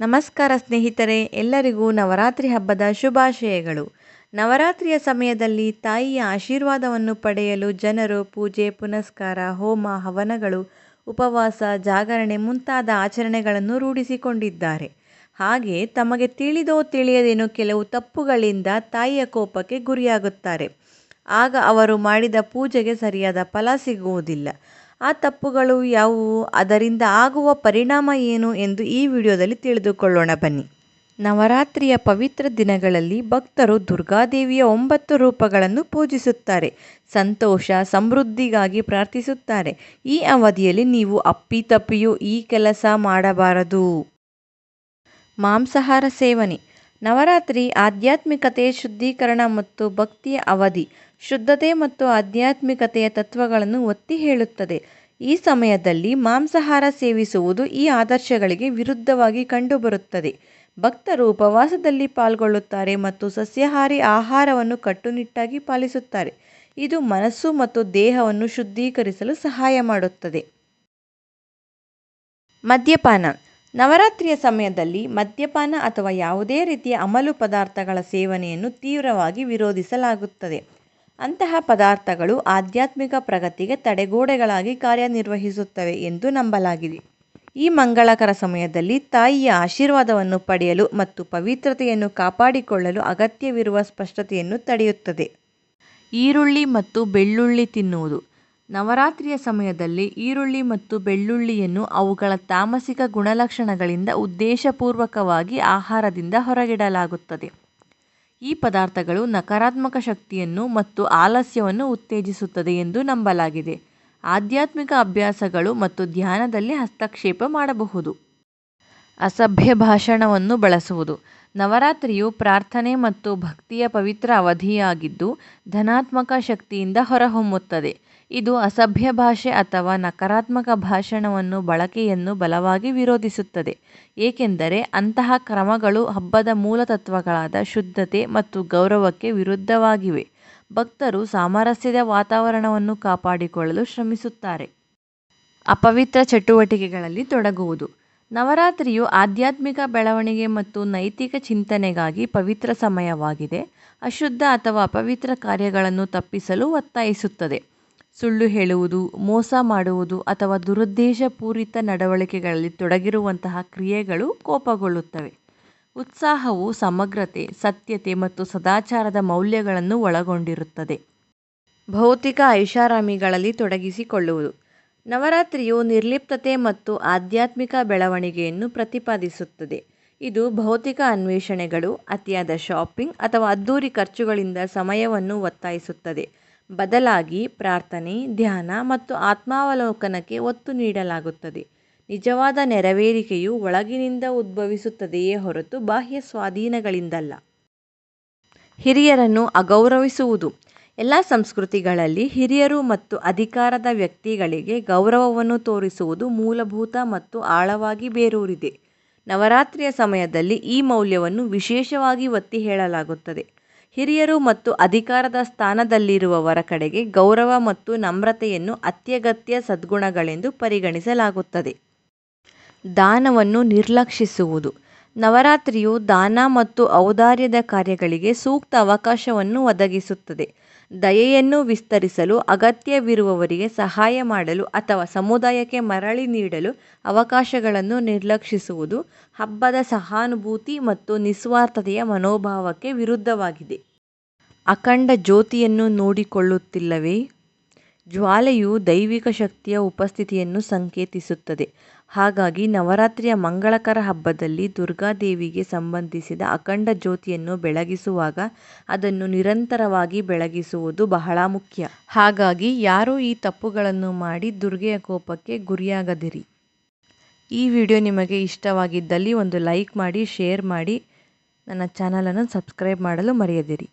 ನಮಸ್ಕಾರ ಸ್ನೇಹಿತರೆ, ಎಲ್ಲರಿಗೂ ನವರಾತ್ರಿ ಹಬ್ಬದ ಶುಭಾಶಯಗಳು. ನವರಾತ್ರಿಯ ಸಮಯದಲ್ಲಿ ತಾಯಿಯ ಆಶೀರ್ವಾದವನ್ನು ಪಡೆಯಲು ಜನರು ಪೂಜೆ, ಪುನಸ್ಕಾರ, ಹೋಮ, ಹವನಗಳು, ಉಪವಾಸ, ಜಾಗರಣೆ ಮುಂತಾದ ಆಚರಣೆಗಳನ್ನು ರೂಢಿಸಿಕೊಂಡಿದ್ದಾರೆ. ಹಾಗೆ ತಮಗೆ ತಿಳಿದೋ ತಿಳಿಯದೇನೋ ಕೆಲವು ತಪ್ಪುಗಳಿಂದ ತಾಯಿಯ ಕೋಪಕ್ಕೆ ಗುರಿಯಾಗುತ್ತಾರೆ. ಆಗ ಅವರು ಮಾಡಿದ ಪೂಜೆಗೆ ಸರಿಯಾದ ಫಲ ಸಿಗುವುದಿಲ್ಲ. ಆ ತಪ್ಪುಗಳು ಯಾವುವು? ಅದರಿಂದ ಆಗುವ ಪರಿಣಾಮ ಏನು ಎಂದು ಈ ವಿಡಿಯೋದಲ್ಲಿ ತಿಳಿದುಕೊಳ್ಳೋಣ ಬನ್ನಿ. ನವರಾತ್ರಿಯ ಪವಿತ್ರ ದಿನಗಳಲ್ಲಿ ಭಕ್ತರು ದುರ್ಗಾದೇವಿಯ ಒಂಬತ್ತು ರೂಪಗಳನ್ನು ಪೂಜಿಸುತ್ತಾರೆ. ಸಂತೋಷ, ಸಮೃದ್ಧಿಗಾಗಿ ಪ್ರಾರ್ಥಿಸುತ್ತಾರೆ. ಈ ಅವಧಿಯಲ್ಲಿ ನೀವು ಅಪ್ಪಿತಪ್ಪಿಯೂ ಈ ಕೆಲಸ ಮಾಡಬಾರದು. ಮಾಂಸಾಹಾರ ಸೇವನೆ. ನವರಾತ್ರಿ ಆಧ್ಯಾತ್ಮಿಕತೆ, ಶುದ್ಧೀಕರಣ ಮತ್ತು ಭಕ್ತಿಯ ಅವಧಿ, ಶುದ್ಧತೆ ಮತ್ತು ಆಧ್ಯಾತ್ಮಿಕತೆಯ ತತ್ವಗಳನ್ನು ಒತ್ತಿ ಹೇಳುತ್ತದೆ. ಈ ಸಮಯದಲ್ಲಿ ಮಾಂಸಾಹಾರ ಸೇವಿಸುವುದು ಈ ಆದರ್ಶಗಳಿಗೆ ವಿರುದ್ಧವಾಗಿ ಕಂಡುಬರುತ್ತದೆ. ಭಕ್ತರು ಉಪವಾಸದಲ್ಲಿ ಪಾಲ್ಗೊಳ್ಳುತ್ತಾರೆ ಮತ್ತು ಸಸ್ಯಾಹಾರಿ ಆಹಾರವನ್ನು ಕಟ್ಟುನಿಟ್ಟಾಗಿ ಪಾಲಿಸುತ್ತಾರೆ. ಇದು ಮನಸ್ಸು ಮತ್ತು ದೇಹವನ್ನು ಶುದ್ಧೀಕರಿಸಲು ಸಹಾಯ ಮಾಡುತ್ತದೆ. ಮದ್ಯಪಾನ ನವರಾತ್ರಿಯ ಸಮಯದಲ್ಲಿ ಮದ್ಯಪಾನ ಅಥವಾ ಯಾವುದೇ ರೀತಿಯ ಅಮಲು ಪದಾರ್ಥಗಳ ಸೇವನೆಯನ್ನು ತೀವ್ರವಾಗಿ ವಿರೋಧಿಸಲಾಗುತ್ತದೆ. ಅಂತಹ ಪದಾರ್ಥಗಳು ಆಧ್ಯಾತ್ಮಿಕ ಪ್ರಗತಿಗೆ ತಡೆಗೋಡೆಗಳಾಗಿ ಕಾರ್ಯನಿರ್ವಹಿಸುತ್ತವೆ ಎಂದು ನಂಬಲಾಗಿದೆ. ಈ ಮಂಗಳಕರ ಸಮಯದಲ್ಲಿ ತಾಯಿಯ ಆಶೀರ್ವಾದವನ್ನು ಪಡೆಯಲು ಮತ್ತು ಪವಿತ್ರತೆಯನ್ನು ಕಾಪಾಡಿಕೊಳ್ಳಲು ಅಗತ್ಯವಿರುವ ಸ್ಪಷ್ಟತೆಯನ್ನು ತಡೆಯುತ್ತದೆ. ಈರುಳ್ಳಿ ಮತ್ತು ಬೆಳ್ಳುಳ್ಳಿ ತಿನ್ನುವುದು. ನವರಾತ್ರಿಯ ಸಮಯದಲ್ಲಿ ಈರುಳ್ಳಿ ಮತ್ತು ಬೆಳ್ಳುಳ್ಳಿಯನ್ನು ಅವುಗಳ ತಾಮಸಿಕ ಗುಣಲಕ್ಷಣಗಳಿಂದ ಉದ್ದೇಶಪೂರ್ವಕವಾಗಿ ಆಹಾರದಿಂದ ಹೊರಗಿಡಲಾಗುತ್ತದೆ. ಈ ಪದಾರ್ಥಗಳು ನಕಾರಾತ್ಮಕ ಶಕ್ತಿಯನ್ನು ಮತ್ತು ಆಲಸ್ಯವನ್ನು ಉತ್ತೇಜಿಸುತ್ತದೆ ಎಂದು ನಂಬಲಾಗಿದೆ. ಆಧ್ಯಾತ್ಮಿಕ ಅಭ್ಯಾಸಗಳು ಮತ್ತು ಧ್ಯಾನದಲ್ಲಿ ಹಸ್ತಕ್ಷೇಪ ಮಾಡಬಹುದು. ಅಸಭ್ಯ ಭಾಷಣವನ್ನು ಬಳಸುವುದು. ನವರಾತ್ರಿಯು ಪ್ರಾರ್ಥನೆ ಮತ್ತು ಭಕ್ತಿಯ ಪವಿತ್ರ ಅವಧಿಯಾಗಿದ್ದು ಧನಾತ್ಮಕ ಶಕ್ತಿಯಿಂದ ಹೊರಹೊಮ್ಮುತ್ತದೆ. ಇದು ಅಸಭ್ಯ ಭಾಷೆ ಅಥವಾ ನಕಾರಾತ್ಮಕ ಭಾಷಣವನ್ನು ಬಳಕೆಯನ್ನು ಬಲವಾಗಿ ವಿರೋಧಿಸುತ್ತದೆ. ಏಕೆಂದರೆ ಅಂತಹ ಕ್ರಮಗಳು ಹಬ್ಬದ ಮೂಲ ತತ್ವಗಳಾದ ಶುದ್ಧತೆ ಮತ್ತು ಗೌರವಕ್ಕೆ ವಿರುದ್ಧವಾಗಿವೆ. ಭಕ್ತರು ಸಾಮರಸ್ಯದ ವಾತಾವರಣವನ್ನು ಕಾಪಾಡಿಕೊಳ್ಳಲು ಶ್ರಮಿಸುತ್ತಾರೆ. ಅಪವಿತ್ರ ಚಟುವಟಿಕೆಗಳಲ್ಲಿ ತೊಡಗುವುದು. ನವರಾತ್ರಿಯು ಆಧ್ಯಾತ್ಮಿಕ ಬೆಳವಣಿಗೆ ಮತ್ತು ನೈತಿಕ ಚಿಂತನೆಗಾಗಿ ಪವಿತ್ರ ಸಮಯವಾಗಿದೆ. ಅಶುದ್ಧ ಅಥವಾ ಅಪವಿತ್ರ ಕಾರ್ಯಗಳನ್ನು ತಪ್ಪಿಸಲು ಒತ್ತಾಯಿಸುತ್ತದೆ. ಸುಳ್ಳು ಹೇಳುವುದು, ಮೋಸ ಮಾಡುವುದು ಅಥವಾ ದುರುದ್ದೇಶಪೂರಿತ ನಡವಳಿಕೆಗಳಲ್ಲಿ ತೊಡಗಿರುವಂತಹ ಕ್ರಿಯೆಗಳು ಕೋಪಗೊಳ್ಳುತ್ತವೆ. ಉತ್ಸಾಹವು ಸಮಗ್ರತೆ, ಸತ್ಯತೆ ಮತ್ತು ಸದಾಚಾರದ ಮೌಲ್ಯಗಳನ್ನು ಒಳಗೊಂಡಿರುತ್ತದೆ. ಭೌತಿಕ ಐಷಾರಾಮಿಗಳಲ್ಲಿ ತೊಡಗಿಸಿಕೊಳ್ಳುವುದು. ನವರಾತ್ರಿಯು ನಿರ್ಲಿಪ್ತತೆ ಮತ್ತು ಆಧ್ಯಾತ್ಮಿಕ ಬೆಳವಣಿಗೆಯನ್ನು ಪ್ರತಿಪಾದಿಸುತ್ತದೆ. ಇದು ಭೌತಿಕ ಅನ್ವೇಷಣೆಗಳು, ಅತಿಯಾದ ಶಾಪಿಂಗ್ ಅಥವಾ ಅದ್ದೂರಿ ಖರ್ಚುಗಳಿಂದ ಸಮಯವನ್ನು ಒತ್ತಾಯಿಸುತ್ತದೆ. ಬದಲಾಗಿ ಪ್ರಾರ್ಥನೆ, ಧ್ಯಾನ ಮತ್ತು ಆತ್ಮಾವಲೋಕನಕ್ಕೆ ಒತ್ತು ನೀಡಲಾಗುತ್ತದೆ. ನಿಜವಾದ ನೆರವೇರಿಕೆಯು ಒಳಗಿನಿಂದ ಉದ್ಭವಿಸುತ್ತದೆಯೇ ಹೊರತು ಬಾಹ್ಯ ಸ್ವಾಧೀನಗಳಿಂದಲ್ಲ. ಹಿರಿಯರನ್ನು ಅಗೌರವಿಸುವುದು. ಎಲ್ಲ ಸಂಸ್ಕೃತಿಗಳಲ್ಲಿ ಹಿರಿಯರು ಮತ್ತು ಅಧಿಕಾರದ ವ್ಯಕ್ತಿಗಳಿಗೆ ಗೌರವವನ್ನು ತೋರಿಸುವುದು ಮೂಲಭೂತ ಮತ್ತು ಆಳವಾಗಿ ಬೇರೂರಿದೆ. ನವರಾತ್ರಿಯ ಸಮಯದಲ್ಲಿ ಈ ಮೌಲ್ಯವನ್ನು ವಿಶೇಷವಾಗಿ ಒತ್ತಿ ಹೇಳಲಾಗುತ್ತದೆ. ಹಿರಿಯರು ಮತ್ತು ಅಧಿಕಾರದ ಸ್ಥಾನದಲ್ಲಿರುವವರ ಕಡೆಗೆ ಗೌರವ ಮತ್ತು ನಮ್ರತೆಯನ್ನು ಅತ್ಯಗತ್ಯ ಸದ್ಗುಣಗಳೆಂದು ಪರಿಗಣಿಸಲಾಗುತ್ತದೆ. ದಾನವನ್ನು ನಿರ್ಲಕ್ಷಿಸುವುದು. ನವರಾತ್ರಿಯು ದಾನ ಮತ್ತು ಔದಾರ್ಯದ ಕಾರ್ಯಗಳಿಗೆ ಸೂಕ್ತ ಅವಕಾಶವನ್ನು ಒದಗಿಸುತ್ತದೆ. ದಯೆಯನ್ನು ವಿಸ್ತರಿಸಲು, ಅಗತ್ಯವಿರುವವರಿಗೆ ಸಹಾಯ ಮಾಡಲು ಅಥವಾ ಸಮುದಾಯಕ್ಕೆ ಮರಳಿ ನೀಡಲು ಅವಕಾಶಗಳನ್ನು ನಿರ್ಲಕ್ಷಿಸುವುದು ಹಬ್ಬದ ಸಹಾನುಭೂತಿ ಮತ್ತು ನಿಸ್ವಾರ್ಥತೆಯ ಮನೋಭಾವಕ್ಕೆ ವಿರುದ್ಧವಾಗಿದೆ. ಅಖಂಡ ಜ್ಯೋತಿಯನ್ನು ನೋಡಿಕೊಳ್ಳುತ್ತಿಲ್ಲವೇ? ಜ್ವಾಲೆಯು ದೈವಿಕ ಶಕ್ತಿಯ ಉಪಸ್ಥಿತಿಯನ್ನು ಸಂಕೇತಿಸುತ್ತದೆ. ಹಾಗಾಗಿ ನವರಾತ್ರಿಯ ಮಂಗಳಕರ ಹಬ್ಬದಲ್ಲಿ ದುರ್ಗಾದೇವಿಗೆ ಸಂಬಂಧಿಸಿದ ಅಖಂಡ ಜ್ಯೋತಿಯನ್ನು ಬೆಳಗಿಸುವಾಗ ಅದನ್ನು ನಿರಂತರವಾಗಿ ಬೆಳಗಿಸುವುದು ಬಹಳ ಮುಖ್ಯ. ಹಾಗಾಗಿ ಯಾರೂ ಈ ತಪ್ಪುಗಳನ್ನು ಮಾಡಿ ದುರ್ಗೆಯ ಕೋಪಕ್ಕೆ ಗುರಿಯಾಗದಿರಿ. ಈ ವಿಡಿಯೋ ನಿಮಗೆ ಇಷ್ಟವಾಗಿದ್ದಲ್ಲಿ ಒಂದು ಲೈಕ್ ಮಾಡಿ, ಶೇರ್ ಮಾಡಿ, ನನ್ನ ಚಾನಲನ್ನು ಸಬ್ಸ್ಕ್ರೈಬ್ ಮಾಡಲು ಮರೆಯದಿರಿ.